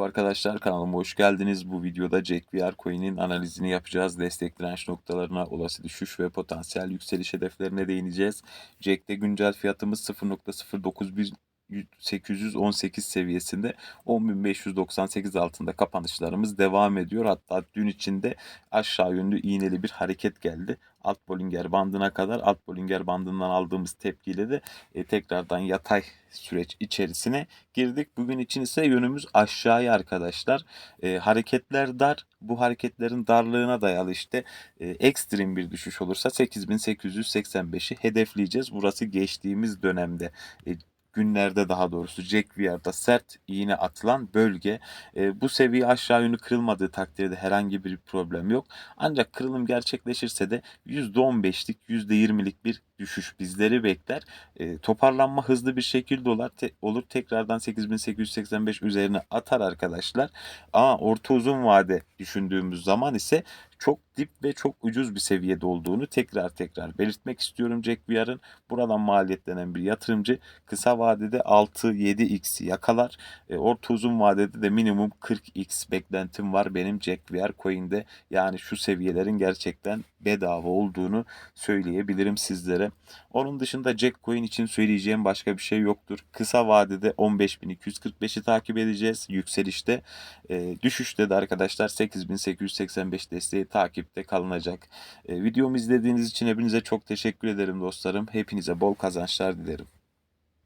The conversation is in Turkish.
Merhaba arkadaşlar kanalıma hoş geldiniz. Bu videoda Jack Coin'in analizini yapacağız. Destek direnç noktalarına, olası düşüş ve potansiyel yükseliş hedeflerine değineceğiz. Jack'te güncel fiyatımız 0.091 818 seviyesinde 10.598 altında kapanışlarımız devam ediyor. Hatta dün içinde aşağı yönlü iğneli bir hareket geldi. Alt Bollinger bandına kadar alt Bollinger bandından aldığımız tepkiyle de e, tekrardan yatay süreç içerisine girdik. Bugün için ise yönümüz aşağıya arkadaşlar. E, hareketler dar. Bu hareketlerin darlığına dayalı işte e, ekstrem bir düşüş olursa 8885'i hedefleyeceğiz. Burası geçtiğimiz dönemde e, günlerde daha doğrusu Jack VR'da sert iğne atılan bölge. E, bu seviye aşağı yönlü kırılmadığı takdirde herhangi bir problem yok. Ancak kırılım gerçekleşirse de %15'lik %20'lik bir düşüş bizleri bekler. E, toparlanma hızlı bir şekilde olur. Te, olur. Tekrardan 8885 üzerine atar arkadaşlar. Ama orta uzun vade düşündüğümüz zaman ise çok dip ve çok ucuz bir seviyede olduğunu tekrar tekrar belirtmek istiyorum Jack VR'ın. Buradan maliyetlenen bir yatırımcı kısa vadede 6-7x yakalar. E, orta uzun vadede de minimum 40x beklentim var benim Jack VR coin'de. Yani şu seviyelerin gerçekten bedava olduğunu söyleyebilirim sizlere. Onun dışında Jack Coin için söyleyeceğim başka bir şey yoktur. Kısa vadede 15.245'i takip edeceğiz yükselişte. E, düşüşte de arkadaşlar 8885 desteği takipte kalınacak. E, videomu izlediğiniz için hepinize çok teşekkür ederim dostlarım. Hepinize bol kazançlar dilerim.